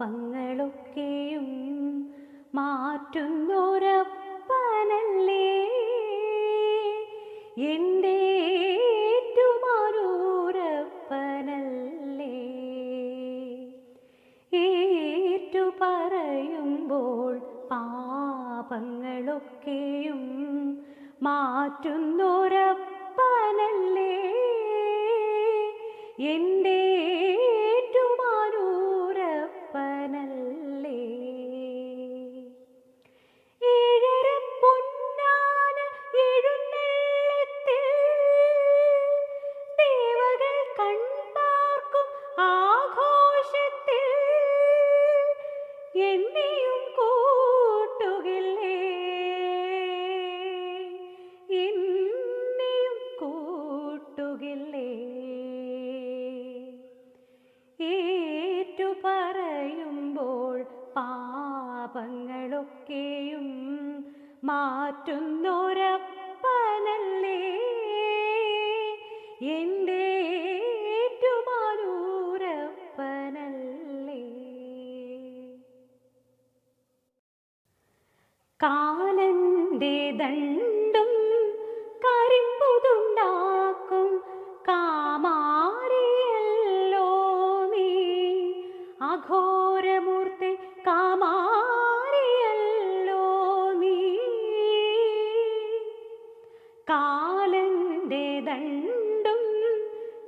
പാപങ്ങളൊക്കെയും മാറ്റുന്നൊരപ്പനല്ലേ? എന്റെ ഏറ്റുമാരൂരപ്പനല്ലേ ഏറ്റു പറയുമ്പോൾ പാപങ്ങളൊക്കെയും മാറ്റുന്നൊരപ്പനല്ലേ? എന്റെ മാറ്റുന്നൊരപ്പനല്ലേ? എന്റെ ഏറ്റുമാനൂരപ്പനല്ലേ? കാലന്റെ ദണ്ടും കാലന്റെ ദണ്ടും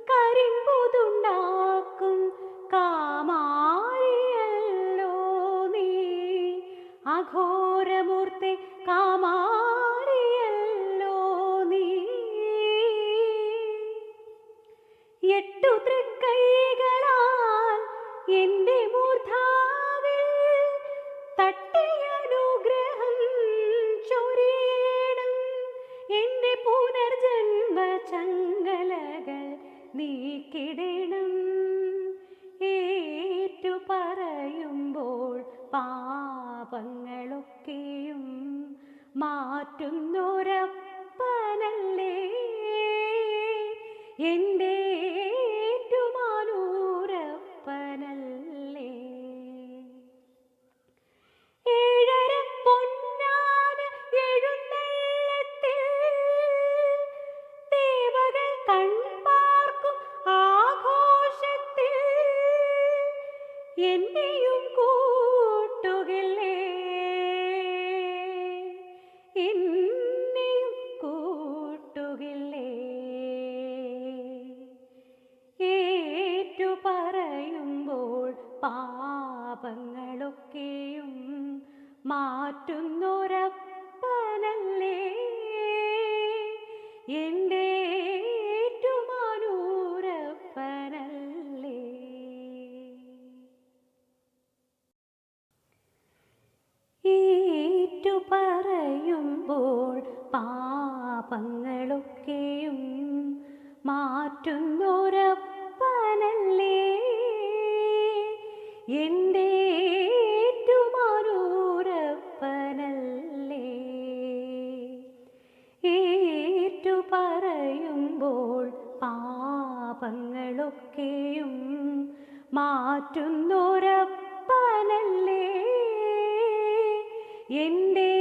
കരിമ്പുതുണ്ടാക്കും. കാമാരിയല്ലോ നീ. അഘോരമൂർത്തി പുനർജന്മ ചങ്ങലകൾ നീക്കിടണം. ഏറ്റു പറയുമ്പോൾ പാപങ്ങളൊക്കെയും മാറ്റുന്നൊരപ്പനല്ലേ? എന്റെ ദേവകൾ മാറ്റുന്നൊരപ്പനല്ലേ? എന്റെ